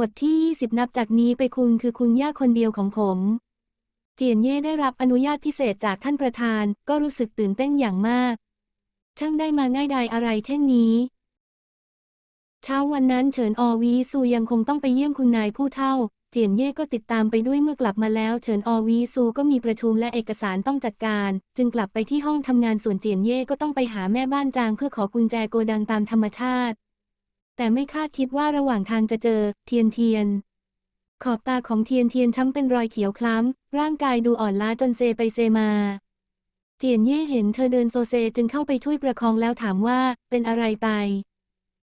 บทที่ 20 นับจากนี้ไปคุณคือคุณย่าคนเดียวของผม เจียนเย่ได้รับอนุญาตพิเศษจากท่านประธาน ก็รู้สึกตื่นเต้นอย่างมาก ช่างได้มาง่ายดายอะไรเช่นนี้ เช้าวันนั้นเฉินอวีซูยังคงต้องไปเยี่ยมคุณนายผู้เฒ่า เจียนเย่ก็ติดตามไปด้วยเมื่อกลับมาแล้ว เฉินออวีซูก็มีประชุมและเอกสารต้องจัดการ จึงกลับไปที่ห้องทำงานส่วนเจียนเย่ก็ต้องไปหาแม่บ้านจางเพื่อขอกุญแจโกดังตามธรรมชาติ แต่ไม่คาดคิดว่าระหว่างทางจะเจอ เทียนเทียน ขอบตาของเทียนเทียนช้ำเป็นรอยเขียวคล้ำ ร่างกายดูอ่อนล้าจนเซไปเซมา เจียนเย่เห็นเธอเดินโซเซจึงเข้าไปช่วยประคองแล้วถามว่า เป็นอะไรไป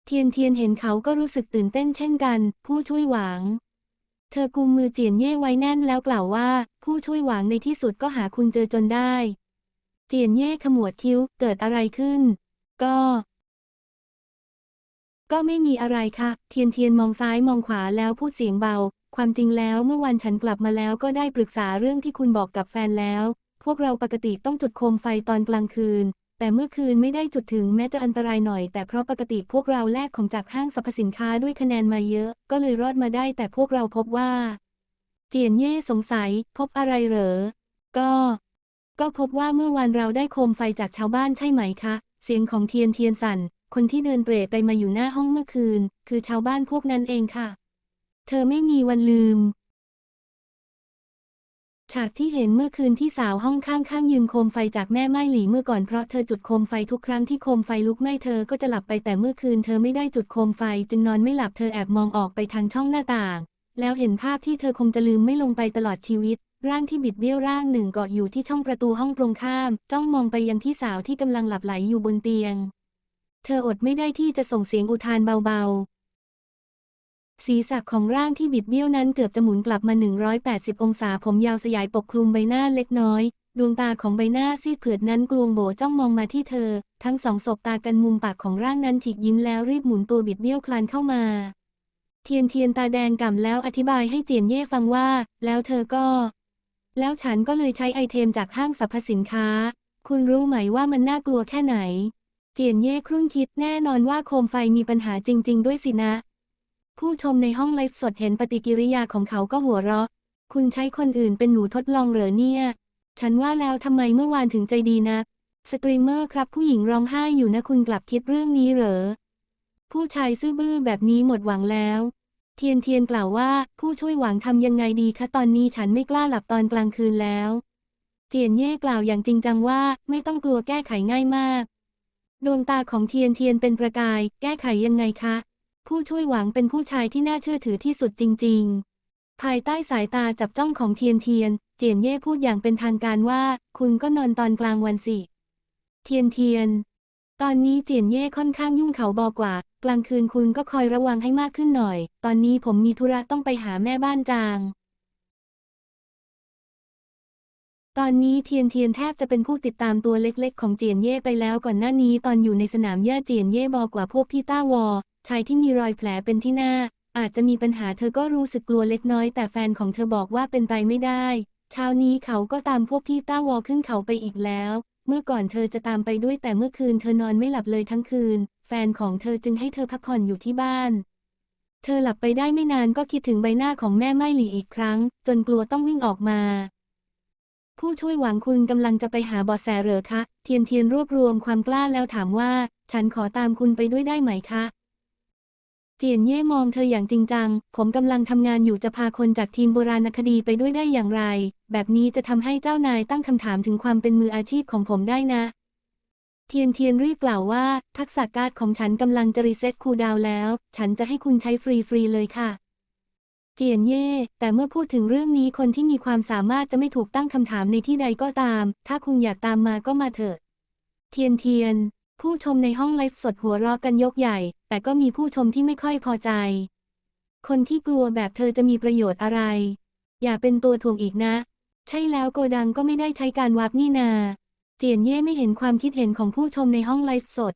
เทียนเทียนเห็นเขาก็รู้สึกตื่นเต้นเช่นกัน ผู้ช่วยหวาง เธอกุมมือเจียนเย่ไว้แน่นแล้วกล่าวว่า ผู้ช่วยหวางในที่สุดก็หาคุณเจอจนได้ เจียนเย่ขมวดคิ้วเกิดอะไรขึ้น ก็ ก็ไม่มีอะไรค่ะ เทียนเทียนมองซ้ายมองขวาแล้วพูดเสียงเบา ความจริงแล้วเมื่อวันฉันกลับมาแล้วก็ได้ปรึกษาเรื่องที่คุณบอกกับแฟนแล้ว พวกเราปกติต้องจุดโคมไฟตอนกลางคืน แต่เมื่อคืนไม่ได้จุดถึงแม้จะอันตรายหน่อย แต่เพราะปกติพวกเราแลกของจากห้างสรรพสินค้าด้วยคะแนนมาเยอะ ก็เลยรอดมาได้แต่พวกเราพบว่า เจียนเย่สงสัย พบอะไรเหรอ ก็ ก็พบว่าเมื่อวานเราได้โคมไฟจากชาวบ้านใช่ไหมคะ เสียงของเทียนเทียนสั่น คนที่เดินเปรไปมาอยู่หน้าห้องเมื่อคืน คือชาวบ้านพวกนั้นเองค่ะ เธอไม่มีวันลืม ฉากที่เห็นเมื่อคืนที่สาวห้องข้างๆยืมโคมไฟจากแม่ไม้หลีเมื่อก่อนเพราะเธอจุดโคมไฟทุกครั้งที่โคมไฟลุกไหม้เธอก็จะหลับไปแต่เมื่อคืนเธอไม่ได้จุดโคมไฟ จึงนอนไม่หลับเธอแอบมองออกไปทางช่องหน้าต่าง แล้วเห็นภาพที่เธอคงจะลืมไม่ลงไปตลอดชีวิตร่างที่บิดเบี้ยวร่างหนึ่งเกาะอยู่ที่ช่องประตูห้องตรงข้าม จ้องมองไปยังที่สาวที่กำลังหลับไหลอยู่บนเตียง เธออดไม่ได้ที่จะส่งเสียงอุทานเบาๆ ศีรษะของร่างที่บิดเบี้ยวนั้นเกือบจะหมุนกลับมา 180 องศาผมยาวสยายปกคลุมใบหน้าเล็กน้อย ดวงตาของใบหน้าซีดเผือดนั้นกลวงโบจ้องมองมาที่เธอ ทั้งสองสบตากันมุมปากของร่างนั้นฉีกยิ้มแล้วรีบหมุนตัวบิดเบี้ยวคลานเข้ามา เทียนเทียนตาแดงก่ำแล้วอธิบายให้เจียนเย่ฟังว่า แล้วเธอก็ แล้วฉันก็เลยใช้ไอเทมจากห้างสรรพสินค้า คุณรู้ไหมว่ามันน่ากลัวแค่ไหน เจียนเย่ครุ่นคิดแน่นอนว่าโคมไฟมีปัญหาจริง ๆ ด้วยสินะ ผู้ชมในห้องไลฟ์สดเห็นปฏิกิริยาของเขาก็หัวเราะ คุณใช้คนอื่นเป็นหนูทดลองเหรอเนี่ย ฉันว่าแล้วทำไมเมื่อวานถึงใจดีนะสตรีมเมอร์ครับผู้หญิงร้องไห้อยู่นะคุณกลับคิดเรื่องนี้เหรอ ผู้ชายซื่อบื้อแบบนี้หมดหวังแล้ว เทียนเทียนกล่าวว่าผู้ช่วยหวังทำยังไงดีคะตอนนี้ฉันไม่กล้าหลับตอนกลางคืนแล้ว เจียนเย่กล่าวอย่างจริงจังว่าไม่ต้องกลัวแก้ไขง่ายมาก ดวงตาของเทียนเทียนเป็นประกาย แก้ไขยังไงคะ ผู้ช่วยหวังเป็นผู้ชายที่น่าเชื่อถือที่สุดจริง ๆ ภายใต้สายตาจับจ้องของเทียนเทียน เจียนเย่พูดอย่างเป็นทางการว่า คุณก็นอนตอนกลางวันสิ เทียนเทียน ตอนนี้เจียนเย่ค่อนข้างยุ่งเขาบอกว่า กลางคืนคุณก็คอยระวังให้มากขึ้นหน่อย ตอนนี้ผมมีธุระต้องไปหาแม่บ้านจาง ตอนนี้เทียนเทียนแทบจะเป็นผู้ติดตามตัวเล็กๆ ของเจียนเย่ไปแล้วก่อนหน้านี้ตอนอยู่ในสนามหญ้าเจียนเย่บอกว่าพวกพี่ต้าวอชายที่มีรอยแผลเป็นที่หน้า อาจจะมีปัญหาเธอก็รู้สึกกลัวเล็กน้อย แต่แฟนของเธอบอกว่าเป็นไปไม่ได้ เช้านี้เขาก็ตามพวกพี่ต้าวอขึ้นเขาไปอีกแล้ว เมื่อก่อนเธอจะตามไปด้วยแต่เมื่อคืนเธอนอนไม่หลับเลยทั้งคืน แฟนของเธอจึงให้เธอพักผ่อนอยู่ที่บ้าน เธอหลับไปได้ไม่นานก็คิดถึงใบหน้าของแม่ไม่หลีอีกครั้ง จนกลัวต้องวิ่งออกมา ผู้ช่วยหวังคุณกำลังจะไปหาบาะแสเหรอคะ เทียนเทียนรวบรวมความกล้าแล้วถามว่า ฉันขอตามคุณไปด้วยได้ไหมคะ เจียนเย่มองเธออย่างจริงจัง ผมกำลังทำงานอยู่จะพาคนจากทีมโบราณคดีไปด้วยได้อย่างไร แบบนี้จะทำให้เจ้านายตั้งคำถามถึงความเป็นมืออาชีพของผมได้นะ เทียนเทียนรีบกล่าวว่า ทักษะการ์ดของฉันกำลังจะรีเซ็ตคูลดาวแล้ว ฉันจะให้คุณใช้ฟรีๆเลยค่ะ เจียนเย่แต่เมื่อพูดถึงเรื่องนี้คนที่มีความสามารถจะไม่ถูกตั้งคำถามในที่ใดก็ตาม ถ้าคุณอยากตามมาก็มาเถอะ เทียนเทียน ผู้ชมในห้องไลฟ์สดหัวเราะกันยกใหญ่ แต่ก็มีผู้ชมที่ไม่ค่อยพอใจ คนที่กลัวแบบเธอจะมีประโยชน์อะไร อย่าเป็นตัวถ่วงอีกนะ ใช่แล้วโกดังก็ไม่ได้ใช้การวับนี่นา เจียนเย่ไม่เห็นความคิดเห็นของผู้ชมในห้องไลฟ์สด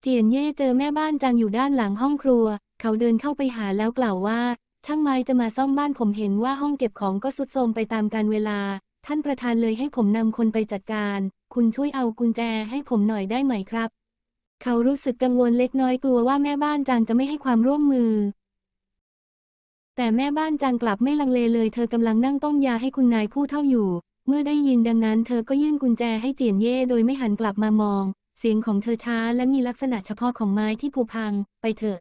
เจียนเย่เจอแม่บ้านจางอยู่ด้านหลังห้องครัว เขาเดินเข้าไปหาแล้วกล่าวว่า ช่างไม้จะมาซ่อมบ้านผมเห็นว่าห้องเก็บของก็สุดโทรมไปตามกาลเวลา ท่านประธานเลยให้ผมนำคนไปจัดการ คุณช่วยเอากุญแจให้ผมหน่อยได้ไหมครับ เขารู้สึกกังวลเล็กน้อยกลัวว่าแม่บ้านจางจะไม่ให้ความร่วมมือ แต่แม่บ้านจางกลับไม่ลังเลเลย เธอกำลังนั่งต้มยาให้คุณนายผู้เท่าอยู่ เมื่อได้ยินดังนั้นเธอก็ยื่นกุญแจให้เจียนเย่โดยไม่หันกลับมามองเสียงของเธอช้าและมีลักษณะเฉพาะของไม้ที่ผุพัง ไปเถอะ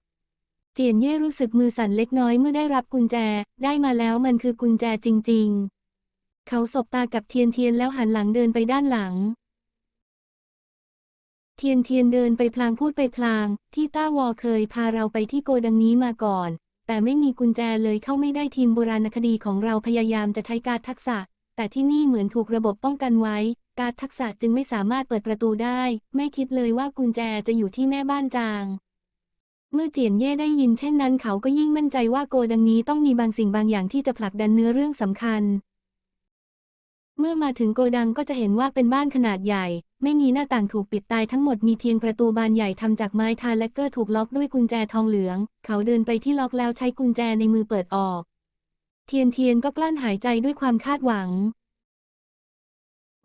เจียนเย่รู้สึกมือสั่นเล็กน้อยเมื่อได้รับกุญแจ ได้มาแล้วมันคือกุญแจจริง ๆ เขาสบตากับเทียนเทียนแล้วหันหลังเดินไปด้านหลัง เทียนเทียนเดินไปพลางพูดไปพลาง ที่ต้าวอเคยพาเราไปที่โกดังนี้มาก่อน แต่ไม่มีกุญแจเลยเข้าไม่ได้ทีมโบราณคดีของเราพยายามจะใช้การทักษะ แต่ที่นี่เหมือนถูกระบบป้องกันไว้ การทักษะจึงไม่สามารถเปิดประตูได้ ไม่คิดเลยว่ากุญแจจะอยู่ที่แม่บ้านจาง เมื่อเจียนเย่ได้ยินเช่นนั้นเขาก็ยิ่งมั่นใจว่าโกดังนี้ต้องมีบางสิ่งบางอย่างที่จะผลักดันเนื้อเรื่องสำคัญ เมื่อมาถึงโกดังก็จะเห็นว่าเป็นบ้านขนาดใหญ่ ไม่มีหน้าต่างถูกปิดตายทั้งหมดมีเพียงประตูบานใหญ่ทำจากไม้ทาและเกอร์ถูกล็อกด้วยกุญแจทองเหลือง เขาเดินไปที่ล็อกแล้วใช้กุญแจในมือเปิดออก เทียนเทียนก็กลั้นหายใจด้วยความคาดหวัง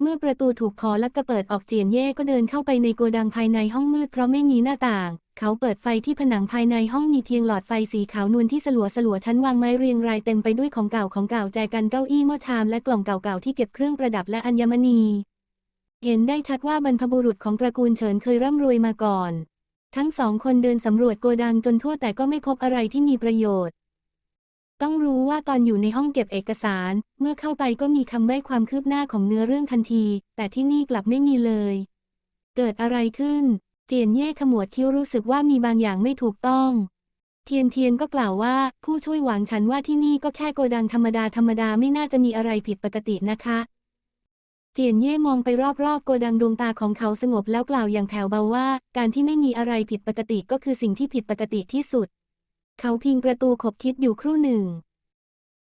เมื่อประตูถูกขอและกระเปิดออกเจียนเย่ก็เดินเข้าไปในโกดังภายในห้องมืดเพราะไม่มีหน้าต่าง เขาเปิดไฟที่ผนังภายในห้องมีเพียงหลอดไฟสีขาวนวลที่สลัวสลัวชั้นวางไม้เรียงรายเต็มไปด้วยของเก่าของเก่าแจกันเก้าอี้หม้อชามและกล่องเก่าๆที่เก็บเครื่องประดับและอัญมณี เห็นได้ชัดว่าบรรพบุรุษของตระกูลเฉินเคยร่ำรวยมาก่อน ทั้งสองคนเดินสำรวจโกดังจนทั่วแต่ก็ไม่พบอะไรที่มีประโยชน์ ต้องรู้ว่าตอนอยู่ในห้องเก็บเอกสาร เมื่อเข้าไปก็มีคำใบ้ความคืบหน้าของเนื้อเรื่องทันที แต่ที่นี่กลับไม่มีเลย เกิดอะไรขึ้น เจียนเย่ขมวดคิ้วรู้สึกว่ามีบางอย่างไม่ถูกต้อง เทียนเทียนก็กล่าวว่า ผู้ช่วยหวังฉันว่าที่นี่ก็แค่โกดังธรรมดาธรรมดาไม่น่าจะมีอะไรผิดปกตินะคะ เจียนเย่มองไปรอบๆโกดังดวงตาของเขาสงบแล้วกล่าวอย่างแผ่วเบาว่า การที่ไม่มีอะไรผิดปกติก็คือสิ่งที่ผิดปกติที่สุด เขาพิงประตูขบคิดอยู่ครู่หนึ่ง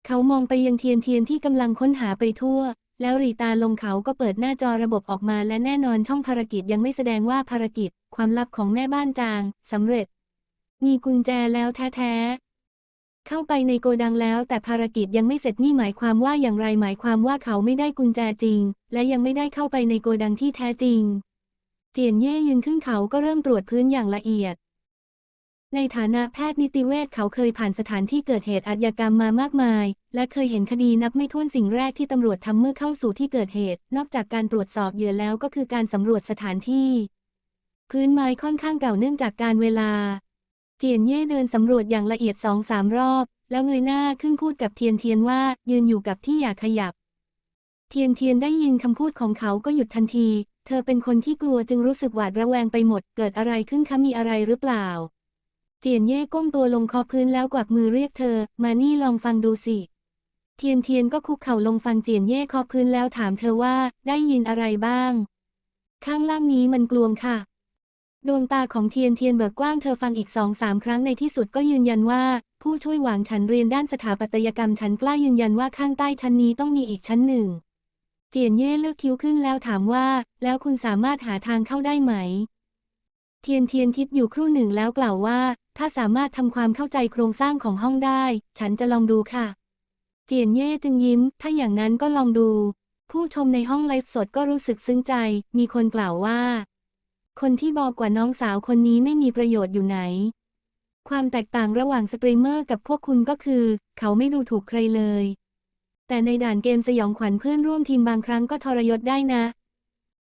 เขามองไปยังเทียนเทียนที่กำลังค้นหาไปทั่ว แล้วรีตาลงเขาก็เปิดหน้าจอระบบออกมาและแน่นอนช่องภารกิจยังไม่แสดงว่าภารกิจ ความลับของแม่บ้านจางสำเร็จ มีกุญแจแล้วแท้ๆ เข้าไปในโกดังแล้วแต่ภารกิจยังไม่เสร็จนี่หมายความว่าอย่างไรหมายความว่าเขาไม่ได้กุญแจจริง และยังไม่ได้เข้าไปในโกดังที่แท้จริง เจียนเย่ยืนขึ้นเขาก็เริ่มตรวจพื้นอย่างละเอียด ในฐานะแพทย์นิติเวชเขาเคยผ่านสถานที่เกิดเหตุอาชญากรรมมามากมาย และเคยเห็นคดีนับไม่ถ้วนสิ่งแรกที่ตำรวจทำเมื่อเข้าสู่ที่เกิดเหตุ นอกจากการตรวจสอบเหยื่อแล้วก็คือการสำรวจสถานที่ พื้นไม้ค่อนข้างเก่าเนื่องจากการเวลา เจียนเย่เดินสำรวจอย่างละเอียดสองสามรอบ แล้วเงยหน้าขึ้นพูดกับเทียนเทียนว่า ยืนอยู่กับที่อย่าขยับ เทียนเทียนได้ยินคำพูดของเขาก็หยุดทันที เธอเป็นคนที่กลัวจึงรู้สึกหวาดระแวงไปหมด เกิดอะไรขึ้นคะมีอะไรหรือเปล่า เจียนเย่ก้มตัวลงคอพื้นแล้วกวักมือเรียกเธอ มานี่ลองฟังดูสิ เทียนเทียนก็คุกเข่าลงฟังเจียนเย่คอพื้นแล้วถามเธอว่าได้ยินอะไรบ้าง ข้างล่างนี้มันกลวงค่ะ ดวงตาของเทียนเทียนเบิกกว้างเธอฟังอีกสองสามครั้งในที่สุดก็ยืนยันว่า ผู้ช่วยหวังฉันเรียนด้านสถาปัตยกรรมฉันกล้ายืนยันว่าข้างใต้ชั้นนี้ต้องมีอีกชั้นหนึ่ง เจียนเย่เลือกคิ้วขึ้นแล้วถามว่า แล้วคุณสามารถหาทางเข้าได้ไหม เทียนเทียนคิดอยู่ครู่หนึ่งแล้วกล่าวว่า ถ้าสามารถทำความเข้าใจโครงสร้างของห้องได้ ฉันจะลองดูค่ะ เจียนเย่จึงยิ้ม ถ้าอย่างนั้นก็ลองดู ผู้ชมในห้องไลฟ์สดก็รู้สึกซึ้งใจ มีคนกล่าวว่า คนที่บอกกว่าน้องสาวคนนี้ไม่มีประโยชน์อยู่ไหน ความแตกต่างระหว่างสตรีมเมอร์กับพวกคุณก็คือ เขาไม่ดูถูกใครเลย แต่ในด่านเกมสยองขวัญเพื่อนร่วมทีมบางครั้งก็ทรยศได้นะ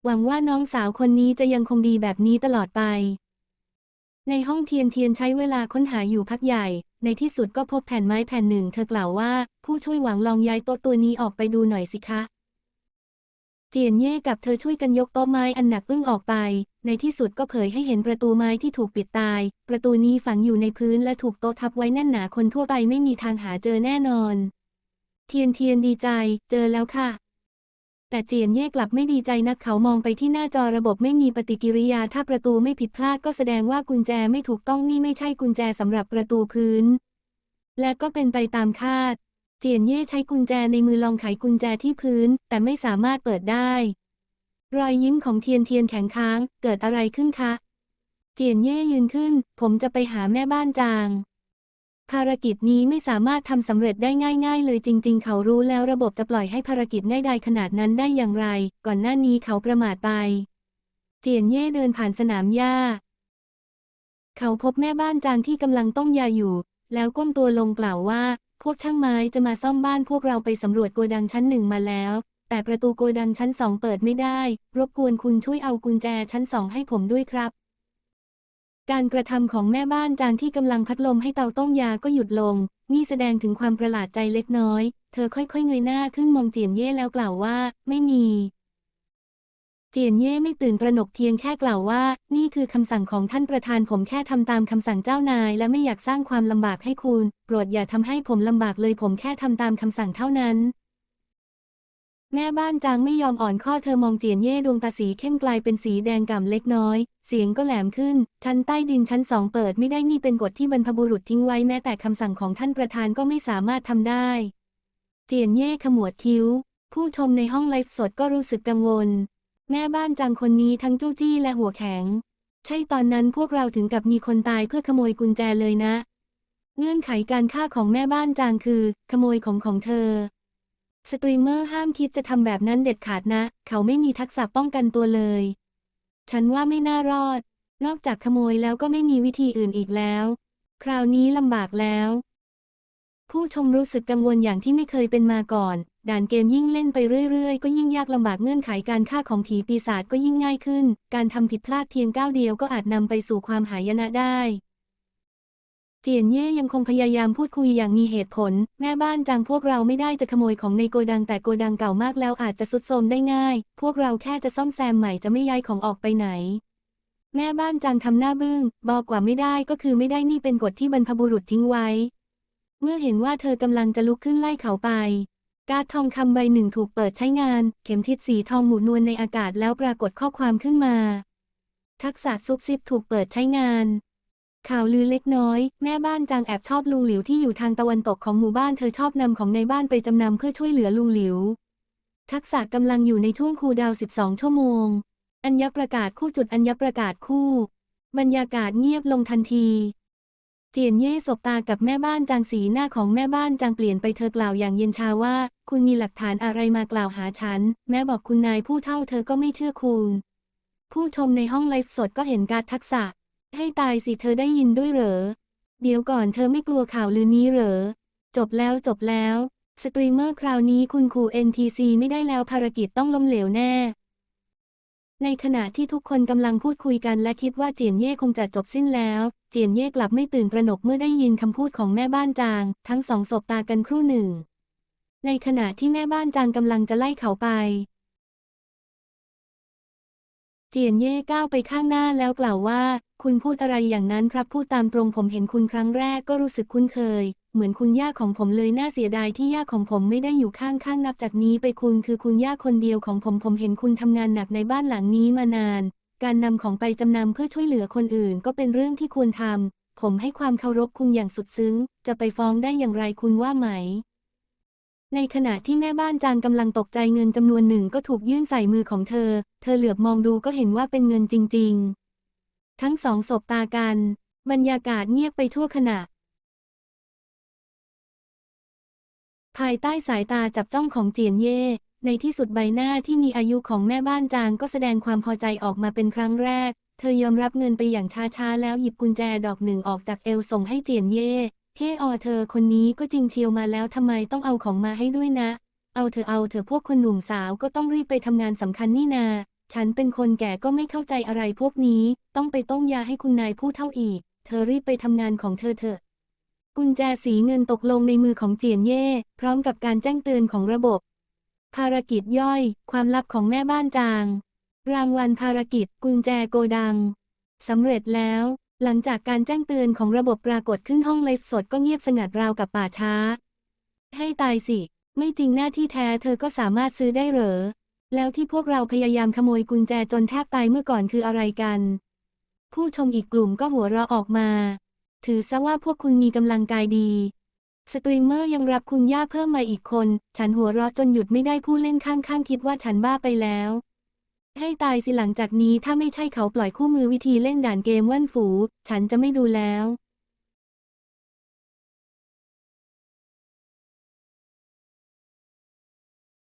หวังว่าน้องสาวคนนี้จะยังคงดีแบบนี้ตลอดไป ในห้องเทียนเทียนใช้เวลาค้นหาอยู่พักใหญ่ ในที่สุดก็พบแผ่นไม้แผ่นหนึ่งเธอกล่าวว่า ผู้ช่วยหวังลองย้ายโต๊ะตัวนี้ออกไปดูหน่อยสิคะเจียนเย่กับเธอช่วยกันยกโต๊ะไม้อันหนักอึ้งออกไป ในที่สุดก็เผยให้เห็นประตูไม้ที่ถูกปิดตาย ประตูนี้ฝังอยู่ในพื้นและถูกโต๊ะทับไว้แน่นหนาคนทั่วไปไม่มีทางหาเจอแน่นอน เทียนเทียนดีใจ เจอแล้วค่ะ แต่เจียนเย่กลับไม่ดีใจนักเขามองไปที่หน้าจอระบบไม่มีปฏิกิริยาถ้าประตูไม่ผิดพลาดก็แสดงว่ากุญแจไม่ถูกต้องนี่ไม่ใช่กุญแจสำหรับประตูพื้น และก็เป็นไปตามคาด เจียนเย่ใช้กุญแจในมือลองไขกุญแจที่พื้น แต่ไม่สามารถเปิดได้ รอยยิ้มของเทียนเทียนแข็งค้าง เกิดอะไรขึ้นคะ เจียนเย่ยืนขึ้น ผมจะไปหาแม่บ้านจาง ภารกิจนี้ไม่สามารถทำสำเร็จได้ง่ายๆ เลยจริง ๆ เขารู้แล้วระบบจะปล่อยให้ภารกิจง่ายดายขนาดนั้นได้อย่างไร ก่อนหน้านี้เขาประมาทไป เจียนเย่เดินผ่านสนามหญ้า เขาพบแม่บ้านจางที่กำลังต้มยาอยู่ แล้วก้มตัวลงกล่าวว่า พวกช่างไม้จะมาซ่อมบ้านพวกเราไปสำรวจโกดังชั้นหนึ่งมาแล้ว แต่ประตูโกดังชั้นสองเปิดไม่ได้ รบกวนคุณช่วยเอากุญแจชั้นสองให้ผมด้วยครับ การกระทำของแม่บ้านจางที่กำลังพัดลมให้เตาต้มยาก็หยุดลง นี่แสดงถึงความประหลาดใจเล็กน้อย เธอค่อยๆเงยหน้าขึ้นมองเจียนเย่แล้วกล่าวว่า ไม่มี เจียนเย่ไม่ตื่นตระหนกเพียงแค่กล่าวว่า นี่คือคำสั่งของท่านประธานผมแค่ทำตามคำสั่งเจ้านาย และไม่อยากสร้างความลำบากให้คุณ โปรดอย่าทำให้ผมลำบากเลยผมแค่ทำตามคำสั่งเท่านั้น แม่บ้านจางไม่ยอมอ่อนข้อเธอมองเจียนเย่ดวงตาสีเข้มกลายเป็นสีแดงก่ำเล็กน้อย เสียงก็แหลมขึ้น ชั้นใต้ดินชั้นสองเปิดไม่ได้นี่เป็นกฎที่บรรพบุรุษทิ้งไว้แม้แต่คำสั่งของท่านประธานก็ไม่สามารถทำได้ เจียนเย่ขมวดคิ้ว ผู้ชมในห้องไลฟ์สดก็รู้สึกกังวล แม่บ้านจางคนนี้ทั้งจู้จี้และหัวแข็ง ใช่ตอนนั้นพวกเราถึงกับมีคนตายเพื่อขโมยกุญแจเลยนะ เงื่อนไขการฆ่าของแม่บ้านจางคือ ขโมยของของเธอ สตรีมเมอร์ห้ามคิดจะทำแบบนั้นเด็ดขาดนะ เขาไม่มีทักษะป้องกันตัวเลย ฉันว่าไม่น่ารอด นอกจากขโมยแล้วก็ไม่มีวิธีอื่นอีกแล้ว คราวนี้ลำบากแล้ว ผู้ชมรู้สึกกังวลอย่างที่ไม่เคยเป็นมาก่อน ด่านเกมยิ่งเล่นไปเรื่อยๆ ก็ยิ่งยากลำบากเงื่อนไขการฆ่าของผีปีศาจก็ยิ่งง่ายขึ้น การทำผิดพลาดเพียงก้าวเดียวก็อาจนำไปสู่ความหายนะได้ จียนเย่ยังคงพยายามพูดคุยอย่างมีเหตุผล แม่บ้านจางพวกเราไม่ได้จะขโมยของในโกดังแต่โกดังเก่ามากแล้วอาจจะสุดโทรมได้ง่าย พวกเราแค่จะซ่อมแซมใหม่จะไม่ย้ายของออกไปไหน แม่บ้านจางทำหน้าบึ้ง บอกกว่าไม่ได้ก็คือไม่ได้นี่เป็นกฎที่บรรพบุรุษทิ้งไว้ เมื่อเห็นว่าเธอกำลังจะลุกขึ้นไล่เขาไปการ์ดทองคำใบหนึ่งถูกเปิดใช้งาน เข็มทิศสีทองหมุนนวลในอากาศแล้วปรากฏข้อความขึ้นมา ทักษะซุบซิบถูกเปิดใช้งาน ข่าวลือเล็กน้อย แม่บ้านจางแอบชอบลุงหลิวที่อยู่ทางตะวันตกของหมู่บ้านเธอชอบนำของในบ้านไปจำนำเพื่อช่วยเหลือลุงหลิว ทักษะกำลังอยู่ในช่วงคูดาว 12 ชั่วโมง อัญญประกาศคู่จุดอัญญประกาศคู่ บรรยากาศเงียบลงทันที เจียนเย่สบตากับแม่บ้านจางสีหน้าของแม่บ้านจางเปลี่ยนไปเธอกล่าวอย่างเย็นชาว่า คุณมีหลักฐานอะไรมากล่าวหาฉัน แม้บอกคุณนายผู้เท่าเธอก็ไม่เชื่อคุณ ผู้ชมในห้องไลฟ์สดก็เห็นการทักษะ ให้ตายสิเธอได้ยินด้วยเหรอ เดี๋ยวก่อนเธอไม่กลัวข่าวลือนี้เหรอ จบแล้วจบแล้ว สตรีมเมอร์คราวนี้คุณครู NTC ไม่ได้แล้วภารกิจต้องล้มเหลวแน่ ในขณะที่ทุกคนกำลังพูดคุยกันและคิดว่าเจียนเย่คงจะจบสิ้นแล้ว เจียนเย่กลับไม่ตื่นตระหนกเมื่อได้ยินคำพูดของแม่บ้านจาง ทั้งสองสบตากันครู่หนึ่ง ในขณะที่แม่บ้านจางกำลังจะไล่เขาไป เจียนเย่ก้าวไปข้างหน้าแล้วกล่าวว่า คุณพูดอะไรอย่างนั้นครับพูดตามตรงผมเห็นคุณครั้งแรกก็รู้สึกคุ้นเคย เหมือนคุณย่าของผมเลยน่าเสียดายที่ย่าของผมไม่ได้อยู่ข้างๆนับจากนี้ไปคุณคือคุณย่าคนเดียวของผมผมเห็นคุณทำงานหนักในบ้านหลังนี้มานาน การนำของไปจำนำเพื่อช่วยเหลือคนอื่นก็เป็นเรื่องที่ควรทำผมให้ความเคารพคุณอย่างสุดซึ้ง จะไปฟ้องได้อย่างไรคุณว่าไหม ในขณะที่แม่บ้านจางกำลังตกใจเงินจำนวนหนึ่งก็ถูกยื่นใส่มือของเธอ เธอเหลือบมองดูก็เห็นว่าเป็นเงินจริง ๆ ทั้งสองสบตากัน บรรยากาศเงียบไปชั่วขณะ ภายใต้สายตาจับจ้องของเจียนเย่ ในที่สุดใบหน้าที่มีอายุของแม่บ้านจางก็แสดงความพอใจออกมาเป็นครั้งแรก เธอยอมรับเงินไปอย่างช้าๆแล้วหยิบกุญแจดอกหนึ่งออกจากเอวส่งให้เจียนเย่ เฮ้ออเธอคนนี้ก็จริงเชียวมาแล้วทำไมต้องเอาของมาให้ด้วยนะ เอาเธอเอาเธอพวกคนหนุ่มสาวก็ต้องรีบไปทำงานสำคัญนี่นา ฉันเป็นคนแก่ก็ไม่เข้าใจอะไรพวกนี้ ต้องไปต้มยาให้คุณนายผู้เท่าอีก เธอรีบไปทำงานของเธอเถอะ กุญแจสีเงินตกลงในมือของเจียนเย่ พร้อมกับการแจ้งเตือนของระบบ ภารกิจย่อย ความลับของแม่บ้านจาง รางวัลภารกิจ กุญแจโกดังสำเร็จแล้ว หลังจากการแจ้งเตือนของระบบปรากฏขึ้นห้องไลฟ์สดก็เงียบสงัดราวกับป่าช้า ให้ตายสิ ไม่จริงหน้าที่แท้เธอก็สามารถซื้อได้เหรอ แล้วที่พวกเราพยายามขโมยกุญแจจนแทบตายเมื่อก่อนคืออะไรกัน ผู้ชมอีกกลุ่มก็หัวเราะออกมา ถือซะว่าพวกคุณมีกำลังกายดี สตรีมเมอร์ยังรับคุณย่าเพิ่มมาอีกคน ฉันหัวเราะจนหยุดไม่ได้ผู้เล่นข้างๆคิดว่าฉันบ้าไปแล้ว ให้ตายสิหลังจากนี้ถ้าไม่ใช่เขาปล่อยคู่มือวิธีเล่นด่านเกมว่านฝู ฉันจะไม่ดูแล้ว